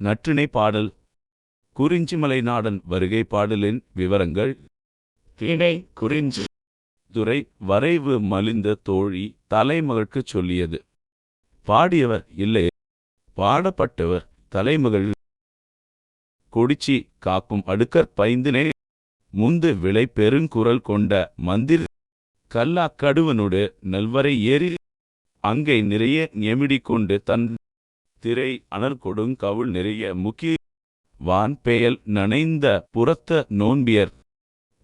நற்றிணை பாடல். குறிஞ்சிமலை நாடன் வருகை பாடலின் விவரங்கள். திணை குறிஞ்சி. துரை வரைவு மலிந்த தோழி தலைமகளுக்குச் சொல்லியது. பாடியவர் இல்லை. பாடப்பட்டவர் தலைமகள். கொடிச்சி காக்கும் அடுக்கற் பைந்தினே. முந்து விளை பெருங்குரல் கொண்ட மந்திர். கல்லா கடுவனோடு நல்வரை ஏறி. அங்கை நிறைய எமிடிக் கொண்டு தன் திரை அனல் கொடுங்கவுள் நிறைய முக்கி வான் பெயல் நனைந்த புறத்த நோன்பியர்.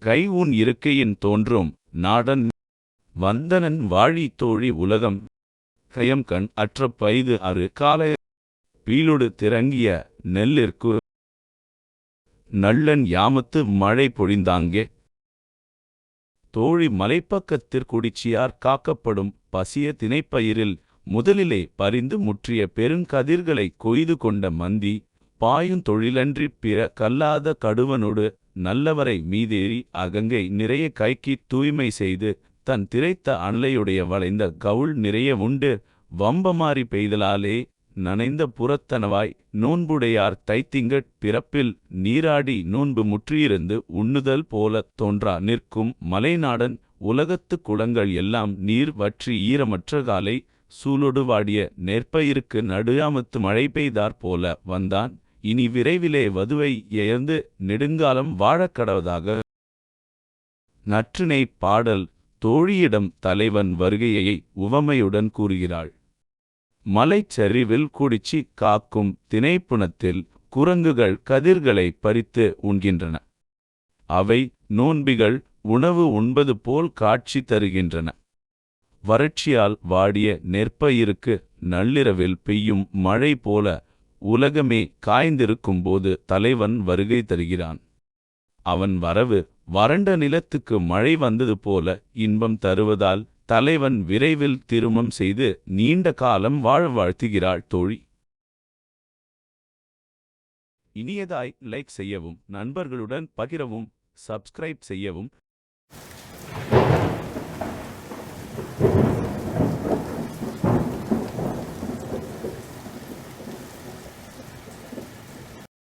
கை உன் இருக்கையின் தோன்றும் நாடன் வந்தனன் வாழி தோழி உலகம். கயம் கண் அற்ற பைது அறு கால பீலொடு திறங்கிய நெல்லிற்கு நள்ளன் யாமத்து மழை பொழிந்தாங்கே. தோழி மலைப்பக்கத்திற்குடிச்சியார் காக்கப்படும் பசிய தினைப்பயிரில் முதலிலே பரிந்து முற்றிய பெருங்கதிர்களை கொய்து கொண்ட மந்தி பாயுந் தொழிலன்றிப் பிற கல்லாத கடுவனொடு நல்லவரை மீதேறி அகங்கை நிறைய கைக்கித் தூய்மை செய்து தன் திரைத்த அனலையுடைய வளைந்த கவுள் நிறைய உண்டு வம்பமாறி பெய்தலாலே நனைந்த புறத்தனவாய் நோன்புடையார் தைத்திங்கட் பிறப்பில் நீராடி நோன்பு முற்றியிருந்து உண்ணுதல் போலத் தோன்றா நிற்கும் மலைநாடன் உலகத்துக் குளங்கள் எல்லாம் நீர் வற்றி ஈரமற்ற காலை சூலொடுவாடிய நெற்பயிருக்கு நடுயாமத்து மழை பெய்தாற் போல வந்தான். இனி விரைவிலே வதுவை எயர்ந்து நெடுங்காலம் வாழக் கடவதாக. நற்றினை பாடல் தோழியிடம் தலைவன் வருகையை உவமையுடன் கூறுகிறாள். மலைச்சரிவில் குடிச்சி காக்கும் திணைப்புணத்தில் குரங்குகள் கதிர்களை பறித்து உண்கின்றன. அவை நோன்பிகள் உணவு உண்பது போல் காட்சி தருகின்றன. வறட்சியால் வாடிய நெற்பயிருக்கு நள்ளிரவில் பெய்யும் மழை போல உலகமே காய்ந்திருக்கும்போது தலைவன் வருகை தருகிறான். அவன் வரவு வறண்ட நிலத்துக்கு மழை வந்தது போல இன்பம் தருவதால் தலைவன் விரைவில் திருமணம் செய்து நீண்ட காலம் வாழ வாழ்த்துகிறாள் தோழி. இனியதாய் லைக் செய்யவும் நண்பர்களுடன் பகிரவும் சப்ஸ்கிரைப் செய்யவும்.